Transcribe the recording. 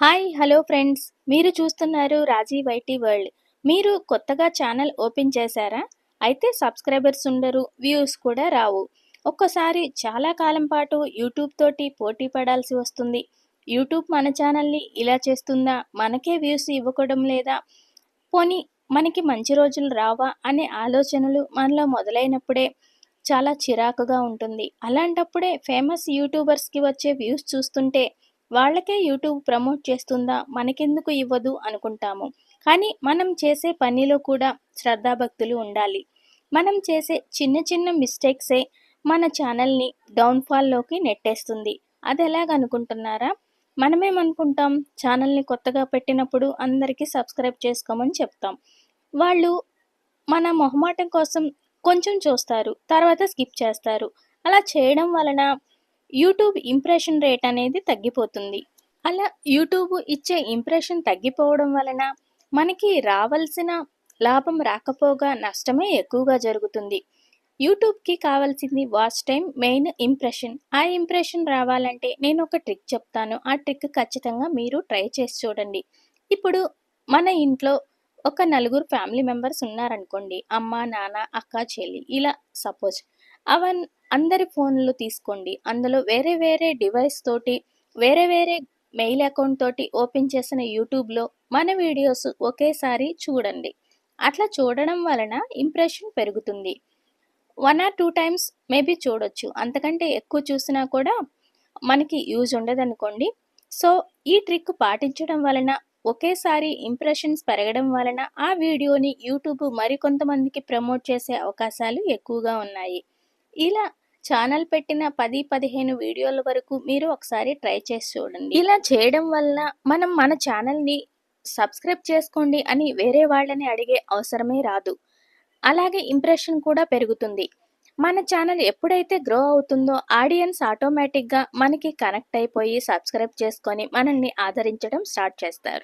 Hi hello friends. మీరు చూస్తున్నారు రాజీ YT world. మీరు కొత్తగా ఛానల్ ఓపెన్ చేశారా? అయితే సబ్స్క్రైబర్స్ ఉండరు వ్యూస్ కూడా రావు. ఒక్కసారి చాలా కాలం పాటు యూట్యూబ్ తోటి పోటీ పడాల్సి వస్తుంది. యూట్యూబ్ మన ఛానల్ని ఇలా చేస్తుందా? మనకే వ్యూస్ ఇవ్వకూడడం లేదా? పోనీ మనకి మంచి రోజులు రావా అనే ఆలోచనలు మనలో మొదలైనప్పుడే చాలా చిరాకుగా ఉంటుంది. అలాంటప్పుడే ఫేమస్ యూట్యూబర్స్కి వచ్చే వ్యూస్ చూస్తుంటే వాళ్ళకే యూట్యూబ్ ప్రమోట్ చేస్తుందా? మనకెందుకు ఇవ్వదు అనుకుంటాము. కానీ మనం చేసే పనిలో కూడా శ్రద్ధాభక్తులు ఉండాలి. మనం చేసే చిన్న చిన్న మిస్టేక్సే మన ఛానల్ని డౌన్ఫాల్లోకి నెట్టేస్తుంది. అది ఎలాగనుకుంటున్నారా మనమేమనుకుంటాం? ఛానల్ని కొత్తగా పెట్టినప్పుడు అందరికీ సబ్స్క్రైబ్ చేసుకోమని చెప్తాం. వాళ్ళు మన మొహమాటం కోసం కొంచెం చూస్తారు తర్వాత స్కిప్ చేస్తారు. అలా చేయడం వలన యూట్యూబ్ ఇంప్రెషన్ రేట్ అనేది తగ్గిపోతుంది. అలా యూట్యూబ్ ఇచ్చే ఇంప్రెషన్ తగ్గిపోవడం వలన మనకి రావాల్సిన లాభం రాకపోగా నష్టమే ఎక్కువగా జరుగుతుంది. యూట్యూబ్కి కావాల్సింది వాచ్ టైం మెయిన్ ఇంప్రెషన్. ఆ ఇంప్రెషన్ రావాలంటే నేను ఒక ట్రిక్ చెప్తాను. ఆ ట్రిక్ ఖచ్చితంగా మీరు ట్రై చేసి చూడండి. ఇప్పుడు మన ఇంట్లో ఒక నలుగురు ఫ్యామిలీ మెంబర్స్ ఉన్నారనుకోండి. అమ్మ నాన్న అక్క చెల్లి ఇలా సపోజ్ అవన్ అందరి ఫోన్లు తీసుకోండి. అందులో వేరే వేరే డివైస్ తోటి వేరే వేరే మెయిల్ అకౌంట్ తోటి ఓపెన్ చేసిన యూట్యూబ్లో మన వీడియోస్ ఒకేసారి చూడండి. అట్లా చూడడం వలన ఇంప్రెషన్ పెరుగుతుంది. One or two times maybe చూడొచ్చు. అంతకంటే ఎక్కువ చూసినా కూడా మనకి యూజ్ ఉండదనుకోండి. సో ఈ ట్రిక్ పాటించడం వలన ఒకేసారి ఇంప్రెషన్స్ పెరగడం వలన ఆ వీడియోని యూట్యూబ్ మరికొంతమందికి ప్రమోట్ చేసే అవకాశాలు ఎక్కువగా ఉన్నాయి. ఇలా ఛానల్ పెట్టిన పది పదిహేను వీడియోల వరకు మీరు ఒకసారి ట్రై చేసి చూడండి. ఇలా చేయడం వల్ల మనం మన ఛానల్ని సబ్స్క్రైబ్ చేసుకోండి అని వేరే వాళ్ళని అడిగే అవసరమే రాదు. అలాగే ఇంప్రెషన్ కూడా పెరుగుతుంది. మన ఛానల్ ఎప్పుడైతే గ్రో అవుతుందో ఆడియన్స్ ఆటోమేటిక్గా మనకి కనెక్ట్ అయిపోయి సబ్స్క్రైబ్ చేసుకొని మనల్ని ఆదరించడం స్టార్ట్ చేస్తారు.